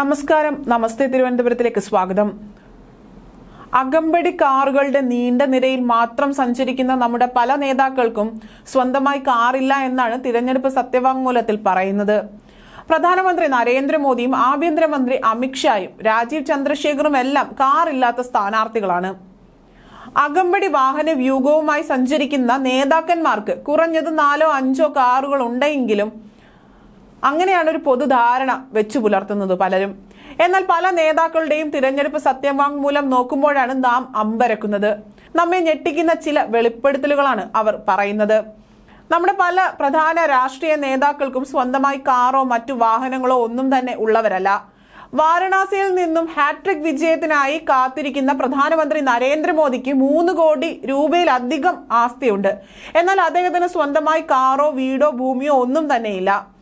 നമസ്കാരം. നമസ്തേ തിരുവനന്തപുരത്തിലേക്ക് സ്വാഗതം. അകമ്പടി കാറുകളുടെ നീണ്ട നിരയിൽ മാത്രം സഞ്ചരിക്കുന്ന നമ്മുടെ പല നേതാക്കൾക്കും സ്വന്തമായി കാറില്ല എന്നാണ് തിരഞ്ഞെടുപ്പ് സത്യവാങ്മൂലത്തിൽ പറയുന്നത്. പ്രധാനമന്ത്രി നരേന്ദ്രമോദിയും ആഭ്യന്തരമന്ത്രി അമിത്ഷായും രാജീവ് ചന്ദ്രശേഖറും എല്ലാം കാറില്ലാത്ത സ്ഥാനാർത്ഥികളാണ്. അകമ്പടി വാഹന വ്യൂഹവുമായി സഞ്ചരിക്കുന്ന നേതാക്കന്മാർക്ക് കുറഞ്ഞത് നാലോ അഞ്ചോ കാറുകൾ ഉണ്ടെങ്കിലും അങ്ങനെയാണ് ഒരു പൊതുധാരണ വെച്ചു പുലർത്തുന്നത് പലരും. എന്നാൽ പല നേതാക്കളുടെയും തിരഞ്ഞെടുപ്പ് സത്യവാങ്മൂലം നോക്കുമ്പോഴാണ് നാം അമ്പരക്കുന്നത്. നമ്മെ ഞെട്ടിക്കുന്ന ചില വെളിപ്പെടുത്തലുകളാണ് അവർ പറയുന്നത്. നമ്മുടെ പല പ്രധാന രാഷ്ട്രീയ നേതാക്കൾക്കും സ്വന്തമായി കാറോ മറ്റു വാഹനങ്ങളോ ഒന്നും തന്നെ ഉള്ളവരല്ല. വാരണാസിയിൽ നിന്നും ഹാട്രിക് വിജയത്തിനായി കാത്തിരിക്കുന്ന പ്രധാനമന്ത്രി നരേന്ദ്രമോദിക്ക് മൂന്ന് കോടി രൂപയിലധികം ആസ്തിയുണ്ട്. എന്നാൽ അദ്ദേഹത്തിന് സ്വന്തമായി കാറോ വീടോ ഭൂമിയോ ഒന്നും തന്നെയില്ല.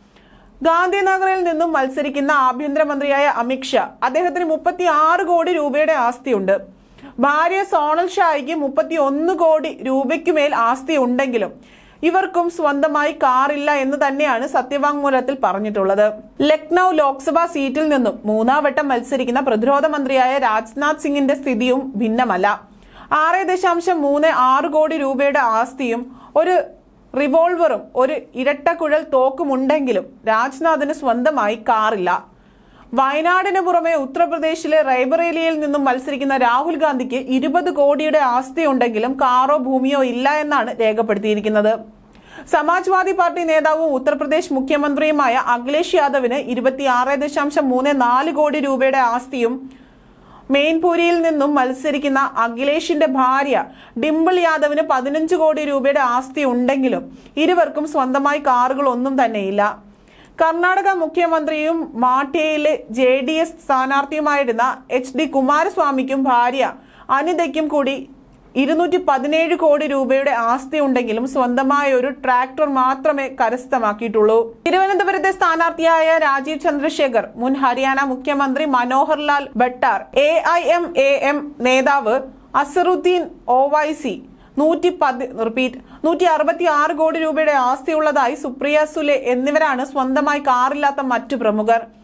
ഗാന്ധിനഗറിൽ നിന്നും മത്സരിക്കുന്ന ആഭ്യന്തരമന്ത്രിയായ അമിത്ഷാ അദ്ദേഹത്തിന് മുപ്പത്തി ആറ് കോടി രൂപയുടെ ആസ്തിയുണ്ട്. ഭാര്യ സോണൽ ഷായ്ക്ക് മുപ്പത്തി ഒന്ന് കോടി രൂപയ്ക്കുമേൽ ആസ്തി ഉണ്ടെങ്കിലും ഇവർക്കും സ്വന്തമായി കാറില്ല എന്ന് തന്നെയാണ് സത്യവാങ്മൂലത്തിൽ പറഞ്ഞിട്ടുള്ളത്. ലക്നൗ ലോക്സഭാ സീറ്റിൽ നിന്നും മൂന്നാം വട്ടം മത്സരിക്കുന്ന പ്രതിരോധ മന്ത്രിയായ രാജ്നാഥ് സിംഗിന്റെ സ്ഥിതിയും ഭിന്നമല്ല. ആറ് ദശാംശം മൂന്ന് ആറ് കോടി രൂപയുടെ ആസ്തിയും ഒരു റിവോൾവറും ഒരു ഇരട്ടക്കുഴൽ തോക്കുമുണ്ടെങ്കിലും രാജ്നാഥിന് സ്വന്തമായി കാറില്ല. വയനാടിന് പുറമെ ഉത്തർപ്രദേശിലെ റൈബറേലിയിൽ നിന്നും മത്സരിക്കുന്ന രാഹുൽ ഗാന്ധിക്ക് ഇരുപത് കോടിയുടെ ആസ്തിയുണ്ടെങ്കിലും കാറോ ഭൂമിയോ ഇല്ല എന്നാണ് രേഖപ്പെടുത്തിയിരിക്കുന്നത്. സമാജ്വാദി പാർട്ടി നേതാവും ഉത്തർപ്രദേശ് മുഖ്യമന്ത്രിയുമായ അഖിലേഷ് യാദവിന് ഇരുപത്തിയാറ് ദശാംശം മൂന്ന് നാല് കോടി രൂപയുടെ ആസ്തിയും മെയിൻപൂരിയിൽ നിന്നും മത്സരിക്കുന്ന അഖിലേഷിന്റെ ഭാര്യ ഡിംപിൾ യാദവിന് പതിനഞ്ച് കോടി രൂപയുടെ ആസ്തി ഉണ്ടെങ്കിലും ഇരുവർക്കും സ്വന്തമായി കാറുകളൊന്നും തന്നെയില്ല. കർണാടക മുഖ്യമന്ത്രിയും മാട്ടിയയിലെ ജെ ഡി എസ് സ്ഥാനാർത്ഥിയുമായിരുന്ന എച്ച് ഡി കുമാരസ്വാമിക്കും ഭാര്യ അനിതയ്ക്കും കൂടി ഇരുന്നൂറ്റി പതിനേഴ് കോടി രൂപയുടെ ആസ്തി ഉണ്ടെങ്കിലും സ്വന്തമായ ഒരു ട്രാക്ടർ മാത്രമേ കരസ്ഥമാക്കിയിട്ടുള്ളൂ. തിരുവനന്തപുരത്തെ സ്ഥാനാർത്ഥിയായ രാജീവ് ചന്ദ്രശേഖർ മുൻ ഹരിയാന മുഖ്യമന്ത്രി Manohar Lal Khattar A I M I M നേതാവ് അസറുദ്ദീൻ ഒവൈസി നൂറ്റി പതി റിപ്പീറ്റ് നൂറ്റി അറുപത്തി ആറ് കോടി രൂപയുടെ ആസ്തിയുള്ളതായി സുപ്രിയ സുലെ എന്നിവരാണ് സ്വന്തമായി കാറില്ലാത്ത മറ്റു പ്രമുഖർ.